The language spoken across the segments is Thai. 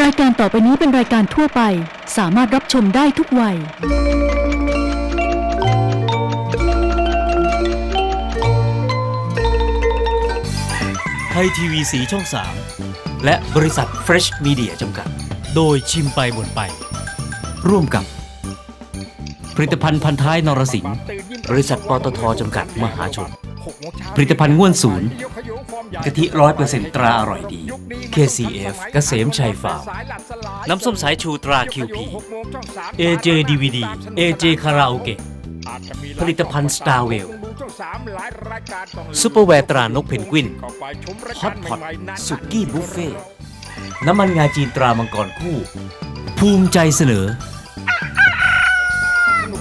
รายการต่อไปนี้เป็นรายการทั่วไป สามารถรับชมได้ทุกวัย ไทยทีวีสีช่อง 3 และบริษัท Fresh Media จำกัด โดยชิมไปบ่นไป ร่วมกับ ผลิตภัณฑ์พันท้ายนรสิงห์บริษัทปตทจำกัดมหาชน ผลิตภัณฑ์ง่วนศูนย์กะทิร้อยเปอร์เซ็นตราอร่อยดี KCF เกษมชัยฟาร์ม น้ำส้มสายชูตรา QP AJ DVD AJ คาราโอเกะผลิตภัณฑ์ Starwell ซุปเปอร์แวร์ตรานกเพนกวินฮอตพอตสุกี้บุฟเฟ่น้ำมันงาจีนตรามังกรคู่ ภูมิใจเสนอ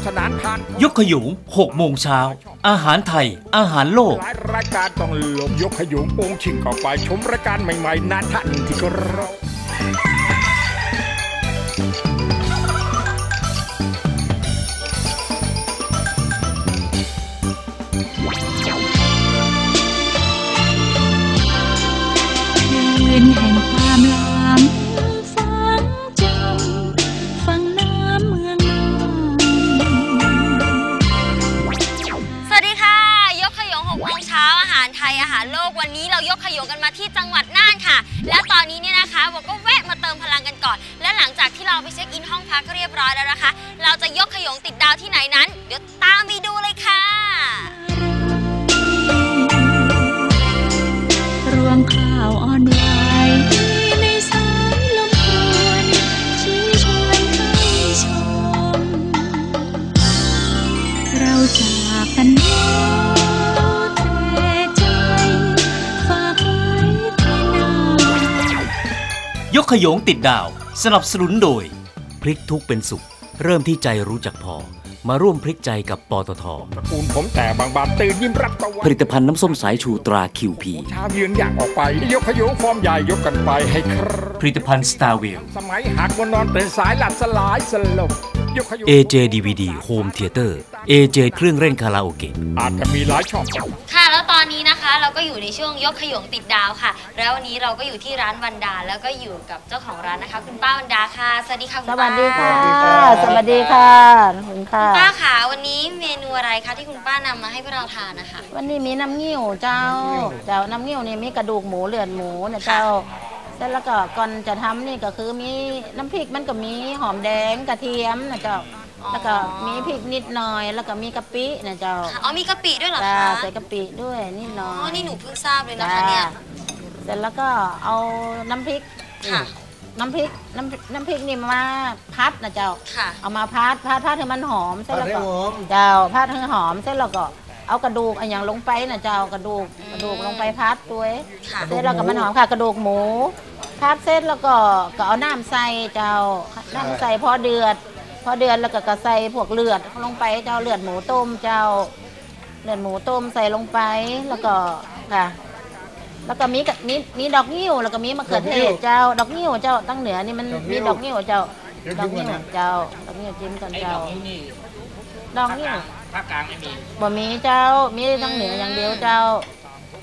สนุกสนานผ่านยกขยุง6โมงเช้า อาหารไทย อาหารโลก หลายรายการต้องลมยกขยุงโปงชิงเข้าไป ชมรายการใหม่ๆนาท่านที่เคารพ ขยงติดดาว สนับสนุนโดย พลิกทุกข์เป็นสุข เริ่มที่ใจรู้จักพอ มาร่วมพลิกใจกับปตทตระกูลผมแต่บางบานตื่นยิ้มรับตะวัผลิตภัณฑ์น้ำส้มสายชูตรา QP เช้ายืนอย่างออกไป ยกขยุงฟอร์มใหญ่ยกกันไปให้ครบผลิตภัณฑ์ Starwell สมัยหักบนนอนตื่นสายหลับสลายสลบยกขยุง AJ DVD Home Theater AJ เครื่องเล่นคาราโอเกะอาจจะมีหลายช่อง ค่ะ ก็อยู่ในช่วงยกขยงติดดาวค่ะ แล้ววันนี้เราก็อยู่ที่ร้านวันดา แล้วก็อยู่กับเจ้าของร้านนะคะ คุณป้าวันดาค่ะ สวัสดีค่ะคุณสป้าวัสดีค่ะ สวัสดีค่ะขอบคุณค่ะป้าค่ะวันนี้เมนูอะไรคะที่คุณป้านำมาให้พวกเราทานนะคะ วันนี้มีน้ำเงี้ยวเจ้า เจ้าน้ำเงี้ยวนี่มีกระดูกหมูเลือดหมูนะเจ้าเสร็จแล้วก็ก่อนจะทำนี่ก็คือมีน้ำพริกมันก็มีหอมแดงกระเทียมนะเจ้าอ๋อ แล้วก็มีพริกนิดหน่อย แล้วก็มีกะปินะเจ้าค่ะอ๋อมีกะปิด้วยเหรอจ้าคะใส่กะปิด้วยนิดหน่อ๋ออยนี่หนูเพิ่งทราบเลยนะคะเนี่ย เสร็จแล้วก็เอาน้ำพริก ค่ะ น้ำพริกน้ำน้ำพริกนี่มาพัดนะเจ้า ค่ะ เอามาพัดพัดพัดให้มันหอมเสร็จแล้วก็เจ้าพัดให้หอมเสร็จแล้วก็เอากระดูกอนอย่างลงไปนะเจ้ากระดูกอืมกระดูกลงไปพัดด้วยค่ะ เสร็จแล้วก็มันหอมค่ะ กระดูกหมูพัดเสร็จแล้วก็ก็เอาน้ำใส่เจ้าน้ำใส่พอเดือด พอเดือดแล้วก็ก็ใส่พวกเลือดลงไปเจ้าเลือดหมูต้มเจ้าเลือดหมูต้มใส่ลงไปแล้วก็ค่ะ แล้วก็มีกะมีมีดอกนิ้วแล้วก็มีมะเขือเทศเจ้า ดอกนิ้วเจ้าตั้งเหนือนี่มันมีดอกนิ้วเจ้าดอกนิ้วเจ้าดอกนิ้วจิ้มกันเจ้าดอกนิ้วภาคกลางไม่มีบ่มีเจ้ามีทั้งเหนืออย่างเดียวเจ้า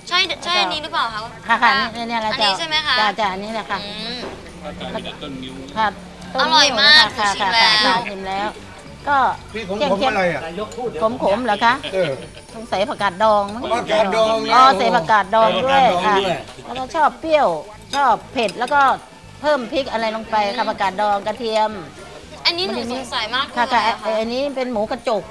ใช่ใช่อันนี้หรือเปล่าคะค่ะค่ะป้านี่เนี่ยแหละอันเจ้านี้ใช่ไหมคะจ้าจ้าอันนี้แหละค่ะอืมค่ะต้น อร่อยมากค่ะชิมค่ะแล้ว ค่ะชิมแล้ว ก็พี่ผมเที่ยงผมเที่ยงอะไรอะขมขมๆเหรอคะเออ สงสัยผักกาดดองมั้งผักกาดดองนะอ๋อใส่ผักกาดดองด้วยใส่ผักกาดดองค่ะด้วย แล้วก็ชอบเปรี้ยวชอบเผ็ดแล้วก็เพิ่มพริกอะไรลงไปค่ะผักกาดดองกระเทียมอันนี้หนูสงสัยมากค่ะคือค่ะอะไรไอ้ไอ้นี้เป็นหมูกระจก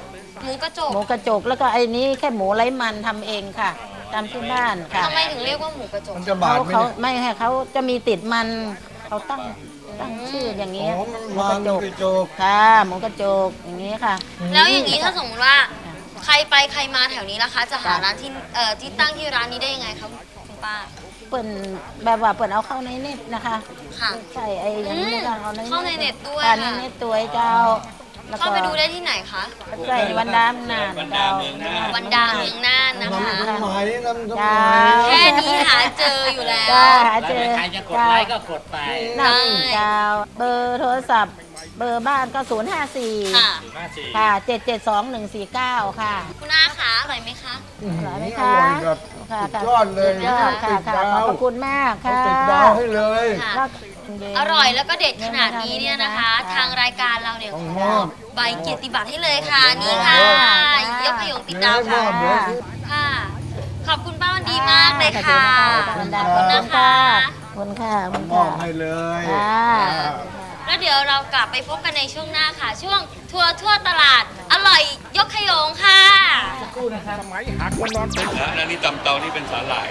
หมูกระจกหมูกระจกแล้วก็ไอ้นี้แค่หมูไร้มันทำเองค่ะตามที่บ้านค่ะทำไมถึงเรียกว่าหมูกระจก มันจะบาเขาดไหมเขาเนี่ยไม่ให้เขาจะมีติดมันเขาตั้ง ตั้งชื่ออย่างนี้อ๋อมันหมูวากงระจกกระจก ค่ะหมูกระจกอย่างนี้ค่ะ แล้วอย่างนี้ถ้าสมมติว่าใครไปใครมาแถวนี้นะคะ จะหาร้านที่เอ่อที่ตั้งที่ร้านนี้ได้ยังไงคะคุณป้า เปิ่นแบบว่าเปิ่นเอาเข้าในเน็ตนะคะค่ะใช่ไอ้อย่างนี้นะคะเอาในเข้าในเน็ตด้วยค่ะในค่ะเน็ตตัวเจ้า แล้วเข้าไปดูได้ที่ไหนคะ ใส่วันดามนานเจ้าวันดาเมืองน่านนะคะ น้ำไหมน้ำน้ำไหมจ้าแค่นี้หาเจออยู่แล้ว จ้าหาเจอใครจะกดไลค์ก็กดไปนั่งเจ้าเบอร์โทรศัพท์ เบอร์บ้านก็0 5ค่ะ4ค่ะ 7 7 2 1 4 9 ค่ะ คุณอาขาอร่อยไหมคะอร่อยไหมอคะร่อยแบบค่ะสุดค่ะยอดเลยสุดยอดค่ะติดค่ะดาขอบวพระคุณมากเขาค่ะ ติดดาวให้เลย ค่ะ แล้ว อร่อยแล้วก็เด็ดขนาดนี้เนี่ยนะคะ ทางรายการเราเนี่ยขอใบเกียรติบัตรให้เลยค่ะนี่ค่ะยกขยงติดดาวค่ะค่ะ ขอบคุณป้าวันดีมากเลยค่ะขอบคุณขอบคุณนะคะขอบคุณค่ะขอบคุณมอค่ะบให้เลยค่ะ แล้วเดี๋ยวเรากลับไปพบกันในช่วงหน้าค่ะ ช่วงทัวร์ทั่วตลาด อร่อยยกขยงค่ะสมัยหักมันนอนเป็นแล้วอันนี้ตำเตานี่เป็นสาหร่าย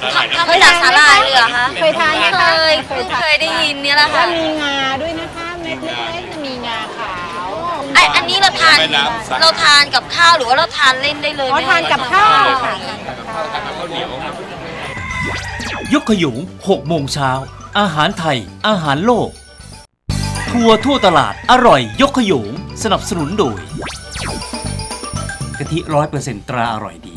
สาหทร่ายำทำมาจากสาหร่ายเลยเหรอคะเคยทานไหมเคคะยเพิ่งเคยได้ยินเนี่ยแหละแล้ค่ะวมีงาด้วยนะคะเม็ดเล็กๆจะมีงาขาวไออันนี้เราทานแม่น้ำสัก เราทานกับข้าวหรือว่าเราทานเล่นได้เลยอ๋อไหมทานกับข้าวค่ะทานกับข้าวเหนียวครับยกขยุง6โมงเช้า อาหารไทย อาหารโลก ทัวร์ทั่วตลาด อร่อยยกขยง สนับสนุนโดยกะทิร้อยเปอร์เซ็นตราอร่อยดี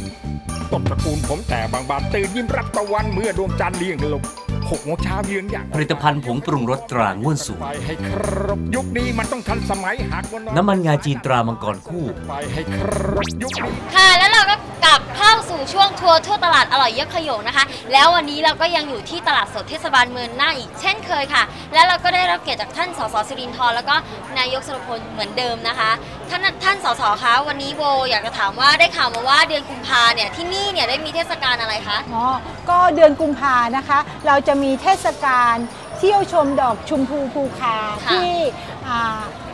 ต้นตระกูลผมแต่บางบานตื่นยิ้มรับตะวันเมื่อดวงจันทร์เลี้ยงลง หกโมงเช้าเยือนอย่างผลิตภัณฑ์ผงปรุงรสตราง่วนสูง ไปให้ครบยุคนี้มันต้องทันสมัยหักมันนอนน้ำมันงาจีนตรามังกรคู่ ไปให้ครบยุคนี้ ค่ะ แล้วเราก็กลับเข้าสู่ช่วงทัวร์ทั่วตลาดอร่อยยกขยงนะคะ แล้ววันนี้เราก็ยังอยู่ที่ตลาดสดเทศบาลเมืองน่านอีกเช่นเคยค่ะ แล้วเราก็ได้รับเกียรติจากท่านสสสิรินทร์แล้วก็นายกสุรพลเหมือนเดิมนะคะท่านท่านสสคะวันนี้โบอยากจะถามว่าได้ข่าวมาว่าเดือนกุมภาเนี่ยที่นี่เนี่ยได้มีเทศกาลอะไรคะ อ๋อ ก็เดือนกุมภานะคะ เราจะมีเทศกาลเที่ยวชมดอกชุมพูภูคาค่ะที่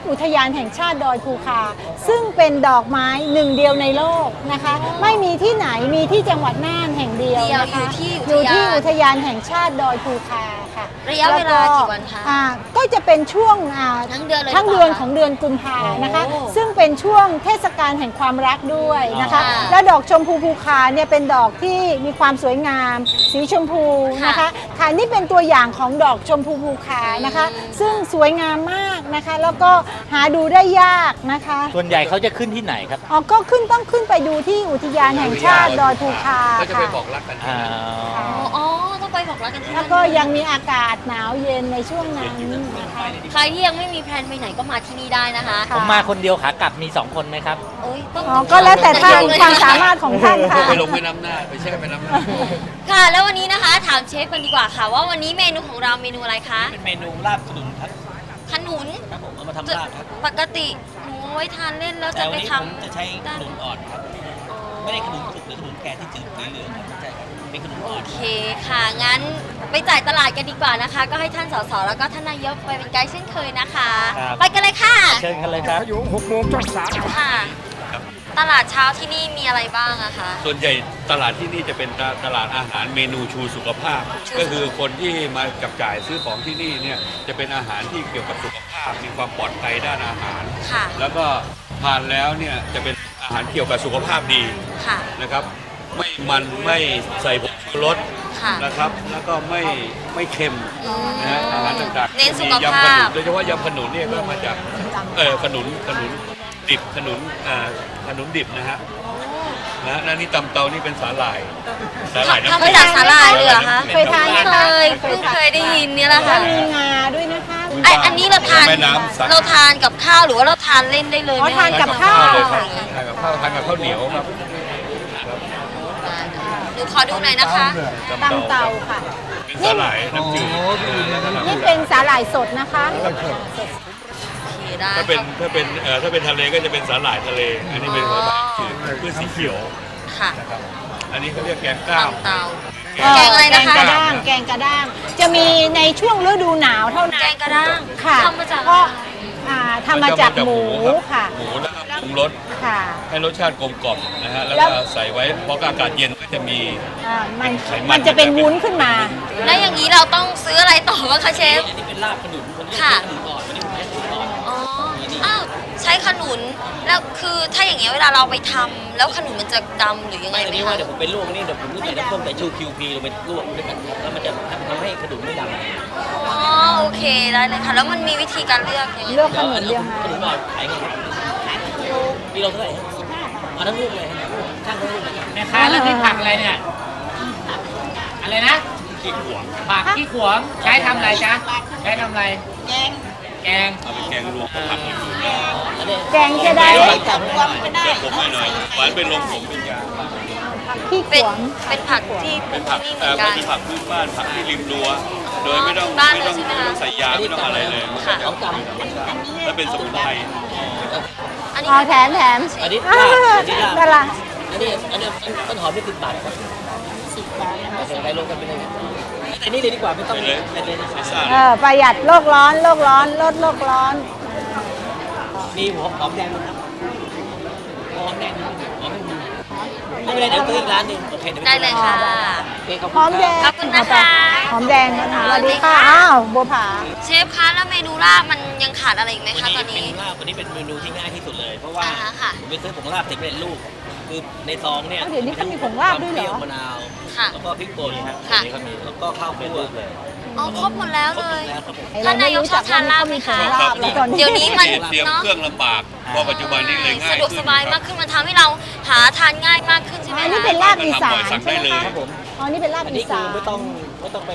อ่าอุทยานแห่งชาติดอยภูคา ซึ่งเป็นดอกไม้หนึ่งเดียวในโลกนะคะ ไม่มีที่ไหนมีที่จังหวัดน่านแห่งเดียวเดียวนะคะอยู่ที่อุทยานอุทยานแห่งชาติดอยภูคาค่ะระยะเวลากี่วันคะ อ่าก็จะเป็นช่วงอ่า ทั้งเดือนเลยทั้งหรืเดืปอนล่าคะของเดือนกุมภานะคะ โอ้ซึ่งเป็นช่วงเทศกาลแห่งความรักด้วยนะคะ ค่ะและดอกชมพูภูคาเนี่ยเป็นดอกที่มีความสวยงาม สีชมพูนะคะค่ะค่ะนี่เป็นตัวอย่างของดอกชมพูภูคานะคะอืมซึ่งสวยงามมากนะคะ แล้วก็หาดูได้ยากนะคะส่วนใหญ่เขาจะขึ้นที่ไหนครับ อ๋อก็ขึ้นต้องขึ้นไปดูที่อุทยานแห่งชาติดอยภูคาก็จะไปค่ะบอกรักกันอ่าอ๋อต้องไปบอกรักกันที่แล้นั่วนก็ยังมีอากาศหนาวเย็นในช่วงนั้นนะคะใครที่ยังไม่มีแพลนไปไหนก็มาที่นี่ได้นะคะค่ะผมมาคนเดียวขากลับมีสองคนไหมครับโอ้ยต้องอ๋อก็แล้วแต่ท่านความสามารถของท่านค่ะไปลงแม่น้ำหน้าไปแช่แม่น้ำหน้าค่ะ แล้ววันนี้นะคะถามเชฟกันดีกว่าค่ะ ว่าวันนี้เมนูของเราเมนูอะไรคะเป็นเมนูลาบขนุนครับ ขนุนครับผมเอามาทำลาบครับปกติหนูเอาไว้ทานเล่นแล้วแต่จะวัไปนนี้ทผมจะใช้ขำนุนอ่อนครับ ไม่ได้ขนุนสุกหรือขนุนแก่ที่จืดสีเหลืองครับไม่ใช่ครับเป็นขนุนอ่โออนเคค่ะ งั้นไปจ่ายตลาดกันดีกว่านะคะ ก็ให้ท่านสสแล้วก็ท่านนายกไปเป็นไกด์เช่นเคยนะคะไปกันเลยค่ะเชิญกันเลยครับขยุงหกโมงช่องสาม ค่ะ ตลาดเช้าที่นี่มีอะไรบ้างอะคะ ส่วนใหญ่ตลาดที่นี่จะเป็นตลาดอาหารเมนูชูสุขภาพ ชูสุข ก็คือคนที่มาจับจ่ายซื้อของที่นี่เนี่ยจะเป็นอาหารที่เกี่ยวกับสุขภาพ มีความปลอดภัยด้านอาหาร ค่ะแล้วก็ทานแล้วเนี่ยจะเป็นอาหารเกี่ยวกับสุขภาพดีค่ะ นะครับ ไม่มันไม่ใส่ผงชูรสค่ะนะครับ แล้วก็ไม่ไม่เค็มอืมนะฮะอาหารต่างๆเน้นสุขมียำขภานุพนโดยเฉพาะยำขนุนเนี่ยก็มาจากเออขนุนขนุน ดิบขนุนเอ่อขนุนดิบนะฮะนะแล้วนี่ตำเตานี่เป็นสาหร่ายสาหร่ายน้ำทำมาจากสาหร่ายเลยเหรอคะเคยทานไหมเคคะยเพิ่งเคยได้ยินเนี่ยแหละและค่ะมีงาด้วยนะคะไออันนี้เราทานแม่น้ำสักเราทานกับข้าวหรือว่าเราทานเล่นได้เลยอ๋อไหมทานกับข้าวเลยครับทานกับข้าวทานกับข้าวเหนียวครับหนูขอดูหน่อยนะคะตำเตาค่ะเป็นสาหร่ายน้ำจืดนี่เป็นสาหร่ายสดนะคะโอเค ได้ถ้าเป็นถ้าเป็นเอ่อถ้าเป็นทะเลก็จะเป็นสาหร่ายทะเล อันนี้เป็นสาหร่ายจืดพืชสีเขียวค่ะ นะครับอันนี้เขาเรียกแกงก้ามตำเตา แกงอะไรนะคะ แกงกระด้าง แกงกระด้าง จะมีในช่วงฤดูหนาวเท่านั้นแกงกระด้างค่ะทำมาจากก็อ่าทำมาจากหมูรับค่ะ หมูแล้วก็ปรุงรสค่ะ ให้รสชาติกลมกล่อมนะฮะแล้วแล้ก็วใส่ไว้เพราะอากาศเย็นก็จะมี อ่ามันไขมัน มันจะเป็นวุ้นขึ้นมา แล้วอย่างนี้เราต้องซื้ออะไรต่อบ้างคะเชฟ อันนี้เป็นลาบขนุนคนนี้ค่ะ ขนุนอ่อนวันนี้ผมใช้ขนุนอ่อนอ๋ออ้าว ใช้ขนุนแล้วคือถ้าอย่างเงี้ยเวลาเราไปทำแล้วขนุนมันจะดำหรือยังไงไม่อันไหมนี้ว่าคะเดี๋ยวผมไปลวกนี่เดี๋ยวผมจะใส่น้ำส้มใส่ชูคิวพีลงไปลวกด้วยกันแล้วมันจะทำให้ขนุนไม่ดำอ๋อโอเคได้เลยค่ะ แล้วมันมีวิธีการเลือกยังไงเลือก ขนุนเรียงขนุนไงอ่อนขายไงครับมีเราเท่าไหร่ครับเอาทั้งลูกเลยครับช่างทั้งลูกเลยครับแม่ค้าแล้วที่ผักอะไรเนี่ยอะไรนะขี้ขวางผักขี้ขวงใช้ทำอะไรจ๊ะใช้ทำอะไรแกง แกงเอาไปแกงรวมกับผักอย่างอื่นได้อันนี้แกงจะได้เดี๋ยวผมให้หน่อยหวานเป็นลมผมเป็นยาคขี้ขเป็นวงเป็นผักที่ปลูเป็นกผักที่นี่เหเอมืออนกันเป็นผักพื้นบ้านผักที่ริมรั้วโดยไม่ต้องบ้านไม่เลยต้องใช่ไหมไม่คะต้องใส่ยาไม่ต้องอะไรเลยมันก็ค่ะจะและเป็นสมุนไพรอันนี้อ๋อแถมแถมอันนี้อ่าลาบอันนี้ลาบนั่นล่ะอันนี้อันนี้ต้นหอมนี่สิบบาทครับสิบบาทไปลงกันไปเลย อันนี้เลยดีกว่าไม่ต้องไปเลยไปเลยดีกว่าไม่ทราบเออประหยัดโลกร้อนโลกร้อนลดโลกร้อน มีหัวหอมแดงไหมครับหอมแดงมีหอมไม่มีไม่เป็นไรเดี๋ยวซื้ออีกร้านหนึงโอเคเดี๋ยวได้เลยค่ะ โอเคขอบหคุอณมแดงขอบคุณนะคะ หอมแดงนะคะสวัสดีค่ะ อ้าวบัวผา เชฟคะแล้วเมนูลาบมันยังขาดอะไรอีกไหมวันคะตอนนี้นี้ เป็นลาบวันนี้เป็นเมนูที่ง่ายที่สุดเลย เพราะว่าอ่าฮะค่ะ ผมไปซื้อผงลาบติดเป็นลูก คือในซองเนี่ยเดี๋ยวนี้เขามีผงลาบด้วยเหรอ ควมปมะนาวค่ะแล้วก็พริกป่นครับค่ะแล้วก็ข้าวคั่วเลยอ๋อครบหมดแล้วครบเลหมย ดแล้วครับผม ไอ้เราไม่รู้จักว่าเขามีผงลาบแล้วตอนนี้ เดี๋ยวนี้มันเตรียมเนาะเครื่องลำบากเพราะปัจจุบันนี้เลยง่ายสะดวกสบายมากขึ้นมันทำให้เราหาทานง่ายมากขึ้นใช่ไหมอันนี้คะ เป็นลาบอีสานสั่งใช่ได้ไหมเลยคะครับผมอ๋อนี่เป็นลาบอันอีนี้คืสาอน ไม่ต้องไม่ต้องไป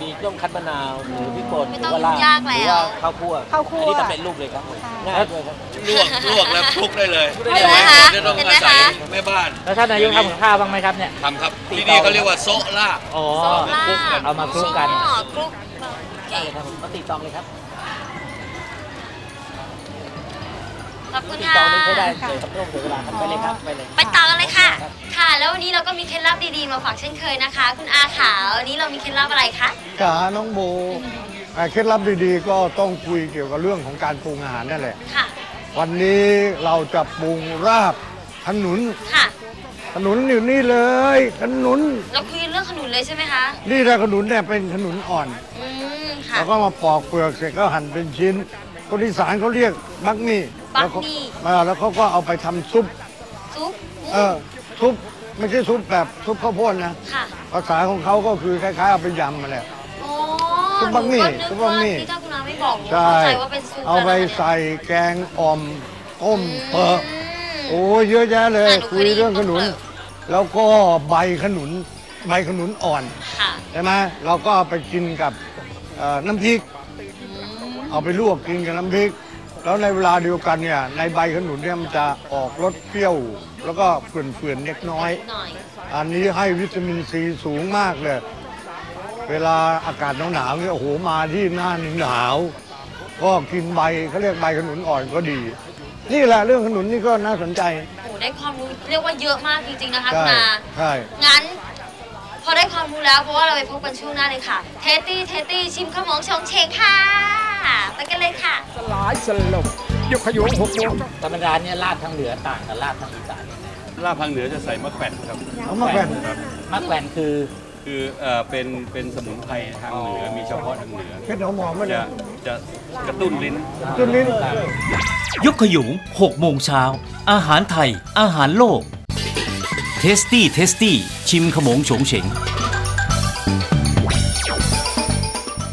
มีต้มคั้นมะนาวหรือพริกป่นไม่หต้รือองว่าลาบยุ่งยากหแล้รือวว่าข้าวคั่วข้าวคั่ว อันนี้ทำเป็นรูปเลยครับผมง่ายด้วยครับลวกลวกแล้วคลุกได้เลยเห็นไหมคะไม่ต้องเห็นไหมอาศัยคะ แม่บ้านแล้วท่านนายกทำกับข้าวบ้างไหมครับเนี่ย ทำครับ ที่นี่เขาเรียกว่าโซะลาบ อ๋อ โซลาบเอามาคลุกกัน อ๋อคลุกได้เลยครับผมก็ตีตองเลยครับ ขอบคุณตีค่ะตองนี่ใช้ได้เลยครับไม่ต้องเสียเวลาครับไปเลยครับไปเลยไปต่อกันเลยค่ะ ค่ะ แล้ววันนี้เราก็มีเคล็ดลับดีๆมาฝากเช่นเคยนะคะ คุณอาขาววันนี้เรามีเคล็ดลับอะไรคะ จ๋าน้องโบเอ่อเคล็ดลับดีๆ ก็ต้องคุยเกี่ยวกับเรื่องของการปรุงอาหารนั่นแหละ ค่ะ วันนี้เราจะปรุงราบขนุนค่ะ ขนุนอยู่นี่เลยขนุนเราคุยเรื่องขนุนเลยใช่ไหมคะ นี่ถ้าขนุนเนี่ยเป็นขนุนอ่อน อืม ค่ะ แล้วก็มาปอกเปลือกเสร็จก็หั่นเป็นชิ้น คนอีสานเขาเรียกบักนี่บัแล้วกเขานี่เออแล้วเขาก็เอาไปทำซุป ซุปเออซุปไม่ใช่ซุปแบบซุปข้าวโพดนะ ค่ะภาษาของเขาก็คือคล้ายๆเอาไปยำมาแหละโอ้ซุปบักนี่หซุปก็บักนึนี่ว่าที่เจ้าคุณอาไม่บอกหนูใช่ เข้าใจว่าเป็นซุปเอาไปแล้วนะใส่แกงอ่อมต้มเปอะอืมโอ้ยเยอะแยะเลยอะหนูคุยเรื่องขนุนเคยได้ยินแล้วก็ใบขนุน ใบขนุนอ่อน ค่ะ ใช่ไหมเราก็เอาไปกินกับเอ่อน้ำพริก เอาไปลวกกินกับน้ำพริก แล้วในเวลาเดียวกันเนี่ยในใบขนุนเนี่ยมันจะออกรสเปรี้ยว แล้วก็เฟื่อนๆเล็กน้อย หน่อย อันนี้ให้วิตามินซีสูงมากเลย เวลาอากาศหนาวๆเนี่ยโอ้โหมาที่หน้าหนาวก็กินใบเขาเรียกใบขนุนอ่อนก็ดี นี่แหละเรื่องขนุนนี่ก็น่าสนใจ โอ้ได้ความรู้เรียกว่าเยอะมากจริงๆนะคะคุใช่ณอาใช่งั้น พอได้ความรู้แล้วเพราะว่าเราไปพบกันช่วงหน้าเลยค่ะ เทสตี้ เทสตี้ ชิมข้าวหมองชงเชงค่ะ ไปกันเลยค่ะ สลายสลบยกขยงหกโมงธรรมดาเนี่ยลาบทางเหนือต่างกับลาบทางอีสานลาบทางเหนือจะใส่มะแขวนครับเอามาแผ่นครับมะแขวนคือคือเอ่อเป็นเป็นสมุนไพรทางเหนือมีเฉพาะทางเหนือเพชรหอมหอมๆมาเลจะยจะกระตุ้นลิ้นจนลิ้นยกขยุง6โมงเช้า อาหารไทย อาหารโลก เทสตี้เทสตี้ ชิมขมงโฉงเฉง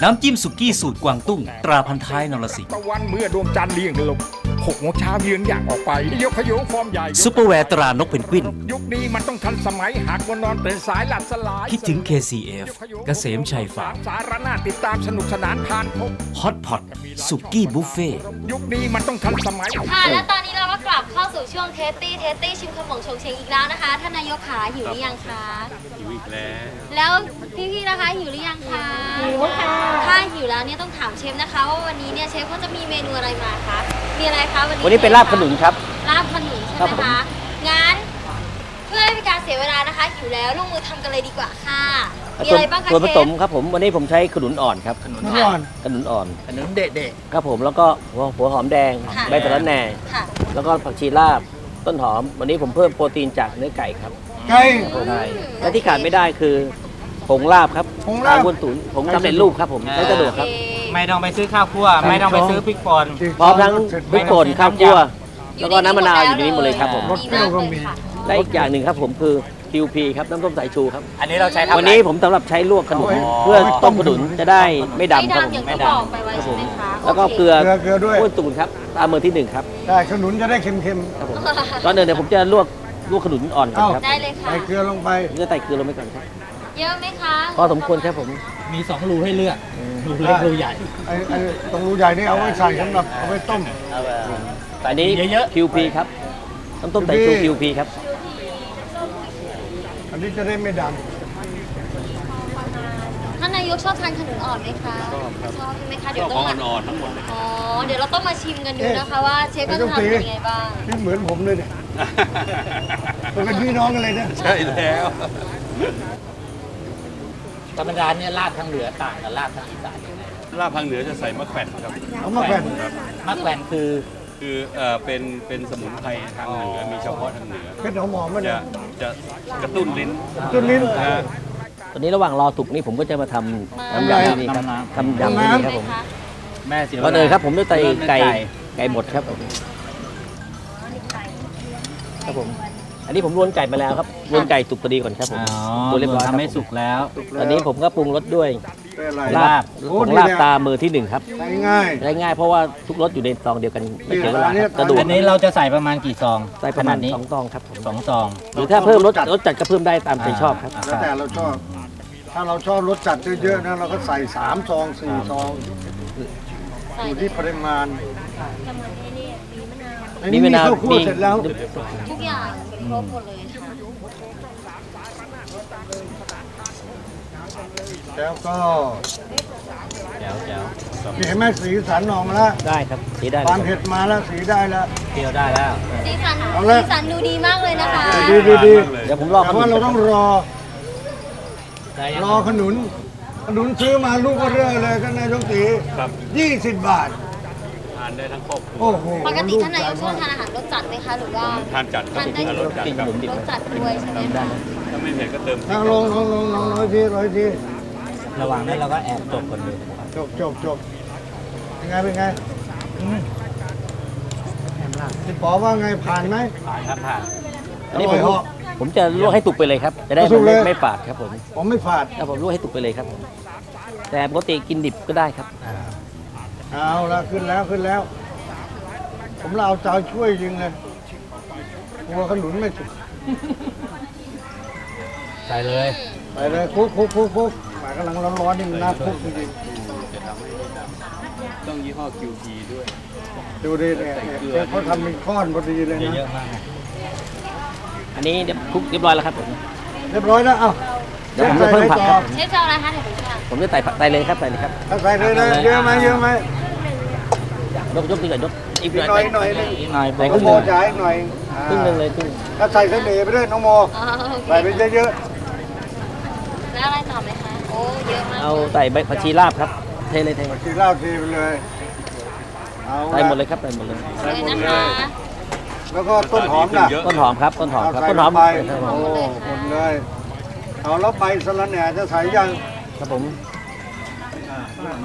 น้ำจิ้มสุกี้สูตรกวางตุ้ง ตราพันท้ายนรสิงห์ตะวันเมื่อดวงจันทร์เลี่ยงลงหกโมงเช้าเยือนอย่างออกไปยกขยงฟอร์มใหญ่ซุปเปอร์แวร์ตรานกเพนกวิน ยุคนี้มันต้องทันสมัยหากวันนอนตื่นสายหลับสลาย คิดถึง KCF เกษมชัยฟาร์มสารนาติดตามสนุกสนานผ่านพบฮอตพอตสุกี้บุฟเฟ่ยุคนี้มันต้องทันสมัยค่ะและตอนนี้ เราก็กลับเข้าสู่ช่วงเทสตี้เทสตี้ชิมข้าวหมองชงเชงอีกแล้วนะคะท่านนายกขาหิวหรือยังคะหิวอีกแล้ว แล้วพี่ๆนะคะหิวหรือยังคะหิวค่ะถ้าหิวแล้วเนี่ยต้องถามเชฟนะคะว่าวันนี้เนี่ยเชฟเขาจะมีเมนูอะไรมาคะมีอะไรคะวันนี้วันนี้เป็นลาบขนุนครับลาบขนุนใช่ครับไหมผมคะงั้นเพื่อให้เป็นการเสียเวลานะคะหิวแล้วลงมือทำกันเลยดีกว่าค่ะมีอะไรบ้างคะส่วนผเชสฟมครับผมวันนี้ผมใช้ขนุนอ่อนครับน้ำอ่อนขนุนอ่อนขนมเด็ดครับผมแล้วก็หัวหัวหอมแดงค่ะใบสะระแหน่ค่ะ แล้วก็ผักชีลาบต้นหอม วันนี้ผมเพิ่มโปรตีนจากเนื้อไก่ครับไก่ใช่และที่ขาดไม่ได้คือผงลาบครับผงลาบวนตุ๋นผงสำเร็จรูปครับผมใช้สะดวกครับๆไม่ต้องไปซื้อข้าวคั่ว ไม่ต้องไปซื้อพริกป่น พร้อมทั้งพริกป่นข้าวคั่ว แล้วก็น้ำมะนาวอยู่ในนี้หมดเลยครับผม รสเปรี้ยวก็มี และอีกอย่างหนึ่งครับผมคือ QP ครับน้ำส้มสายชูครับ อันนี้เราใช้ทำอะไร วันนี้ผมสำหรับใช้ลวกขนุนอ๋อ เพื่อต้มขนุนจะได้ไม่ดำไม่ครับผดำมอย่างไม่ที่ดบอกไปไว้ใช่ไหมคะำแล้วก็เกลือเกลือเกลือด้วย ข้นตูนครับตามเบอร์ที่หนึ่งครับใช่ขนุนจะได้เค็ม ครับผมตอนเดินเดี๋ยวผมจะลวกลวกขนุนอ่อนก่อนครับได้เลยๆ ค่ะ ใส่เกลือลงไปผมจะใส่เกลือลงไปก่อนครับเยอะไหมคะพอสมควรครับผมมีสองรูให้เลือกรูเล็กรูใหญ่ ไอ้ไอ้ตรงรูใหญ่นี่เอาไว้ใส่สำหรับเอาไว้ต้ม อันนี้ เยอะๆ QP ครับน้ำต้มสายชู QP ครับ นี้จะได้ไม่ดท่านนายกชอบทานขนุนอ่อนไหมคะชอบครับชอบใช่ไหมคะชเดี๋ยอวบต้ขอองงมาอ่อนๆทั้งหมดเลยอ๋อเดี๋ยวเราต้องมาชิมกันดูนะคะว่าเชฟก็ทำเป็นยังไงบ้างำที่เหมือนผมเลยเนี่ยเราเป็นพี่น้องกันเลยนะใช่แล้ว ธรรมดาเนี่ยลาดทางเหนือต่างกับลาดทางอีสานยังไงลาบทางเหนือจะใส่มะแขวนครับ เอามาแผ่นครับมะแขวนคือ คือเอ่อเป็นเป็นสมุนไพรทางเหนือมีเฉพาะทางเหนือเพชรหอมหอมมันจะเนี่ยจะกระตุ้นลิ้นต้นลิ้น นะ ตอนนี้ระหว่างรอสุกนี่ผมก็จะมาทำน้ำยำที่นี่ครับทำยำที่นี่ครับผมแม่ศิก็เลยครับ ผมด้วยไตไก่ไก่บดครับผมครับผม อันนี้ผมรวนไก่มาแล้วครับรวนไก่สุกพอดีก่อนครับผมอ๋อตัวเรียบร้อยทำให้สุกแล้ว ตอนนี้ผมก็ปรุงรสด้วย เป็นอะไรลาบโอ้ของนี่ลาบแหละตามือที่หนึ่งครับใช้ง่าย ได้ง่ายเพราะว่าทุกรสอยู่ในซองเดียวกันไม่เสียเวลาเนี่ยครับสะดวกอันนี้เราจะใส่ประมาณกี่ซองใส่ประมาณขนดนี้สองซองครับผมสองซอง หรือถ้าเพิ่มรสรสจัดก็เพิ่มได้ตามใจชอบครับ แล้วแต่เราชอบ ถ้าเราชอบรสจัดเยอะๆนะเราก็ใส่สามซองสี่ซองอยู่ที่ปริมาณอันนี้มีมีมะนาวข้าวคั่วมีเสร็จแล้ว ทุกอย่างเป็นครบหมดเลยค่ะ แล้วก็แจ๋วแจ๋วเห็นไหมสีสันออกมาแล้วได้ครับสีได้ความเผ็ดมาแล้วสีได้แล้วเที่ยวได้แล้ว สีสันเอาละ สีสันดูดีมากเลยนะคะ ดีดีดีเดี๋ยวผมรอแต่ว่าเราต้องรอ ได้ยังรอขนุน ขนุนซื้อมาลูกก็เรื่อยเลยท่านนายกตีครับ ยี่สิบบาท ทานได้ทั้งครอบครัวโอ้โหปกติลูท่านนายกชอบใหญ่ทานอาหารรสจัดไหมคะ หรือว่าทานจัดครับทานได้ทานรสจัดครับรสจัดด้วยใช่ไหมคะ ถ้าไม่เผ็ดก็เติมพริทากงคลรับงลงลงลงร้อยทีร้อยทีระหว่างนั้นเราก็แอบจบคนดูจบจบจบเป็นไงเป็นไงอืมพี่ป๋อว่าไงผ่านไหมผ่านครับผ่านอันนี้ผมอร่อยเหรอผมจะลวกให้สุกไปเลยครับ จะได้สุมันกเลยไม่ไม่ฝาดครับผมผมไม่ฝาดครับผมลวกให้สุกไปเลยครับผมแต่ปกติกินดิบก็ได้ครับเอาละขึ้นแล้วขึ้นแล้ว ผมเราเอาใจช่วยจริงเลยกลัวขนุนไม่สุก ใส่เลยไปเลยคุกคุกคุกคุกหมายกำลังร้อนๆนี่มันน่าคุกจริงต้องยี่ห้อ QP ด้วยๆดูดิเนี่ยเนี่ยเขาทำเป็นก้อนพอดีเลยเยนะอะๆมากนะอันนี้เดี๋ยวคลุกเรียบร้อยแล้วครับผมเรียบร้อยแล้วเอ้าเดี๋ยวผมจะเพิ่มผักครับเชฟจะเอาอะไรคะเดี๋ยวดูค่ะผมจะใส่ผักใส่เลยครับใส่เลยครับถ้าใส่เลยนะเยอะไหมเยอะไหมยกยกดีกว่ายกอีกอีกหน่อยหน่อยหนึงอีกหน่อยใส่คน้อรึ่งงโมหนึ่งจ่ายอีกหน่อยอ่าครึ่งหนึ่งเลยครึ่งถ้าใส่เสน่ห์ไปด้วยน้องโมอ๋อโอเคใส่ไปเยอะ แล้วอะไรต่อไหมคะ โอ้ เยอะมาก เอาใส่ใบผักชีลาบครับ เทเลยเทๆกินเหล้าทีไปเลยเอาใส่หมดเลละยครับใส่หมดเลย เลยนะคะ แล้วก็ต้นหอมล่ะเยอะต้นหอมครับ ต้นหอมเอาครับใส่ต้นหอมไปใส่หมดโอ้หมดเลย เอาแล้วใบสะระแหน่จะใส่ยังครับผม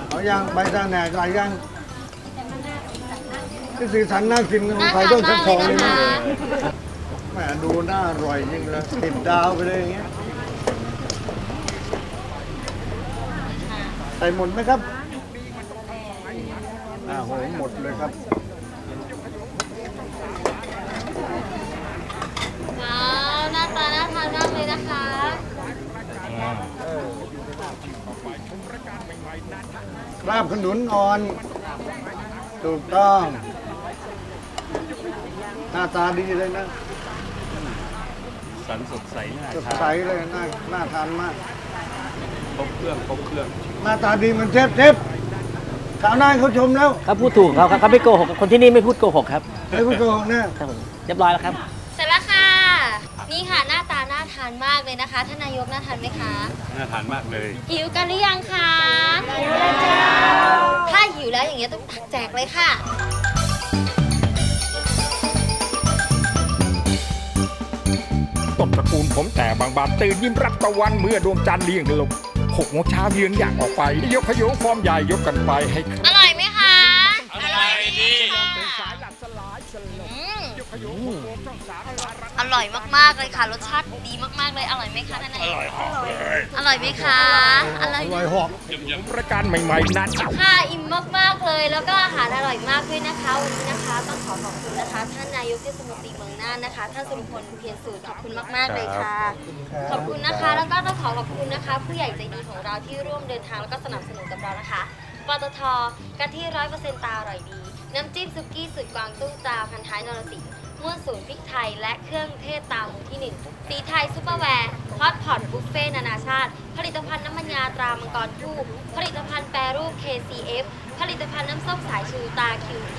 เอายังใบสะระแหน่ใส่ยังที่สีสันน่ากินน่าใส่ทานต้นสัมากกเลสอยงนะเลยคะแหมดูน่าอร่อยจริงเลยติดดาวไปเลยอย่างเงี้ย ใส่หมดไหมครับอ่าโหหมดเลยครับว้าวหน้าตาน่าทานมากเลยนะคะลาบขนุนอ่อน ถูกต้อง หน้าตาดีเลยนะ สันสดใสน่าสดทานใสเลยน่าน่าทานมาก ครบเครื่องครบเครื่องหน้าตาดีเหมือนเชฟเชฟชาวนาเขาชมแล้วเขาพูดถูกเขาครับเขาไม่โกหกคนที่นี่ไม่พูดโกหกครับไอ้ผู้โกงเนี่ยครับผมเรียบร้อยแล้วครับเสร็จแล้วค่ะ นี่ค่ะหน้าตาน่าทานมากเลยนะคะท่านนายกน่าทานไหมคะน่าทานมากเลยหิวกันหรือยังคะหิวแล้วจ้าถ้าหิวแล้วอย่างเงี้ยต้องตักแจกเลยค่ะต้นตระกูลผมแต่บางบานตื่นยิ้มรับตะวันเมื่อดวงจันทร์เลี้ยงลง หกโมงเช้าเยือนอยากออกไป ยกขยงฟอร์มใหญ่ยกกันไปให้ อืมอร่อยมากๆเลยค่ะ รสชาติดีมากๆเลย อร่อยไหมคะท่านนายกอร่อยหอมเลยอร่อยไหมคะอร่อยอร่อยหอกรายการใหม่ๆนั้นค่ะอิ่มมากๆเลย แล้วก็อาหารอร่อยมากด้วยนะคะวันนี้นะคะต้องขอขอบคุณนะคะ ท่านนายกเทศมนตรีเมืองน่านนะคะท่านสุรพลเพียรสูตรขอบคุณมากๆเลยค่ะ ขอบคุณนะคะ แล้วก็ต้องขอขอบคุณนะคะ ผู้ใหญ่ใจดีของเราที่ร่วมเดินทางแล้วก็สนับสนุนกับเรานะคะปตทกะทิร้อยเปอร์เซ็นต์ตาอร่อยดี น้ำจิ้มซุกี้สูตรกวางตุ้งตราพันท้ายนรสิงห์ มั่วสูนพริกไทยและเครื่องเทศตามมือที่ 1 สีไทยซุปเปอร์แวร์ฮอตพอตบุฟเฟ่นานาชาติ ผลิตภัณฑ์น้ำมันยาตรามังกรคู่ผลิตภัณฑ์แปรรูป KCF ผลิตภัณฑ์น้ำส้มสายชูตา QP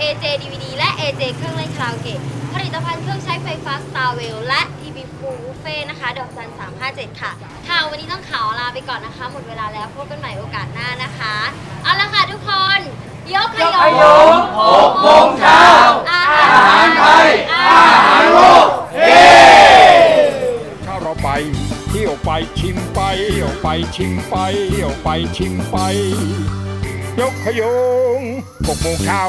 AJ DVD และ AJ เครื่องเล่นคาราโอเกะผลิตภัณฑ์เครื่องใช้ไฟฟ้า Starwell และ TV Pool Buffet นะคะ ดอกจัน357 ค่ะ ค่ะ วันนี้ต้องขอลาไปก่อนนะคะ หมดเวลาแล้วพบกันใหม่โอกาสหน้านะคะ เอาละค่ะทุกคน ยกขยงหกโมงเช้า อาหารไทย อาหารโลกเฮถ้าเราไปเที่ยวไปชิมไปเที่ยวไปชิมไปเที่ยวไปชิมไป ยกขยงหกโมงเช้า